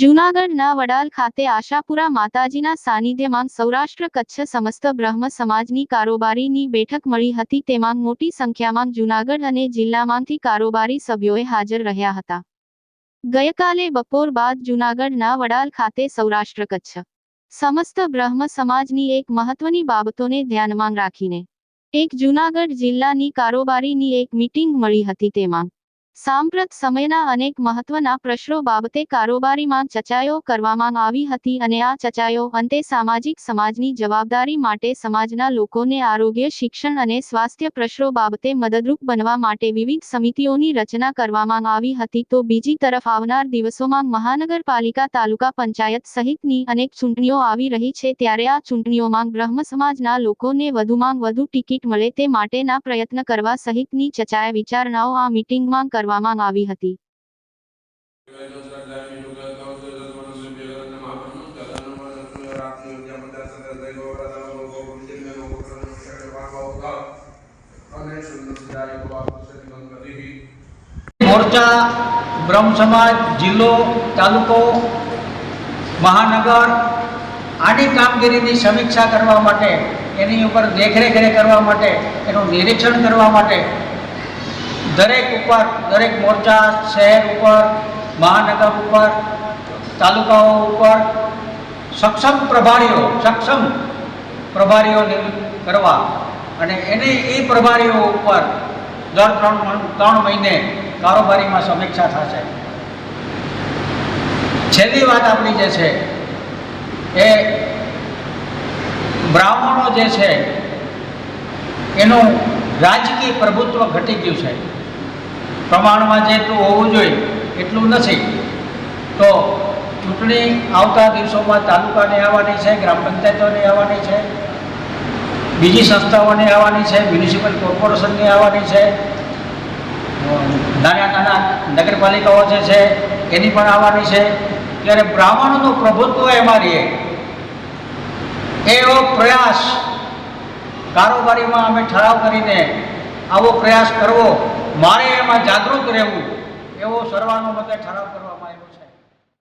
જૂનાગઢના વડાલ ખાતે આશાપુરા માતાજીના સાનિધ્યમાં સૌરાષ્ટ્ર કચ્છ સમસ્ત બ્રહ્મ સમાજની કારોબારીની બેઠક મળી હતી. તેમાં મોટી સંખ્યામાં જૂનાગઢ અને જિલ્લામાંથી કારોબારી સભ્યોએ હાજર રહ્યા હતા. ગઈકાલે બપોર બાદ જૂનાગઢના વડાલ ખાતે સૌરાષ્ટ્ર કચ્છ સમસ્ત બ્રહ્મ સમાજની એક મહત્વની બાબતોને ધ્યાનમાં રાખીને એક જૂનાગઢ જિલ્લાની કારોબારીની એક મીટિંગ મળી હતી. તેમાં સાંપ્રત સમયના અનેક મહત્વના પ્રશ્નો બાબતે કારોબારીમાં ચચાયો કરવામાં આવી હતી અને આ ચચાયો અંતે સામાજિક સમાજની જવાબદારી માટે સમાજના લોકોને આરોગ્ય, શિક્ષણ અને સ્વાસ્થ્ય પ્રશ્નો બાબતે મદદરૂપ બનવા માટે વિવિધ સમિતિઓની રચના કરવામાં આવી હતી. તો બીજી તરફ આવનાર દિવસોમાં મહાનગરપાલિકા, તાલુકા પંચાયત સહિતની અનેક ચૂંટણીઓ આવી રહી છે. ત્યારે આ ચૂંટણીઓમાં બ્રહ્મ સમાજના લોકોને વધુમાં વધુ ટિકિટ મળે તે માટેના પ્રયત્ન કરવા સહિતની ચચાય વિચારણાઓ આ મીટિંગમાં કરવામાં આવી હતી. મોરચા, બ્રહ્મ સમાજ, જિલ્લો, તાલુકો, મહાનગર આની કામગીરીની સમીક્ષા કરવા માટે, એની ઉપર દેખરેખ કરવા માટે, એનું નિરીક્ષણ કરવા માટે દરેક ઉપર, દરેક મોરચા શહેર ઉપર, મહાનગર ઉપર, તાલુકાઓ ઉપર સક્ષમ પ્રભારીઓ સક્ષમ પ્રભારીઓ કરવા અને એને એ પ્રભારીઓ ઉપર દર ત્રણ ત્રણ મહિને કારોબારીમાં સમીક્ષા થશે. છેલ્લી વાત આપણી જે છે એ બ્રાહ્મણો જે છે એનું રાજકીય પ્રભુત્વ ઘટી ગયું છે. પ્રમાણમાં જેટલું હોવું જોઈએ, એટલું નથી. તો ચૂંટણી આવતા દિવસોમાં તાલુકાની આવવાની છે, ગ્રામ પંચાયતોની આવવાની છે, બીજી સંસ્થાઓની આવવાની છે, મ્યુનિસિપલ કોર્પોરેશનની આવવાની છે, નાના નાના નગરપાલિકાઓ જે છે, એની પણ આવવાની છે. ત્યારે બ્રાહ્મણોનું પ્રભુત્વ એમાં રહે. એવો પ્રયાસ કારોબારીમાં અમે ઠરાવ કરીને આવો પ્રયાસ કરવો. મારે એમાં જાગૃત રહેવું એવો સર્વાનુમતે ઠરાવ કરવામાં આવ્યો છે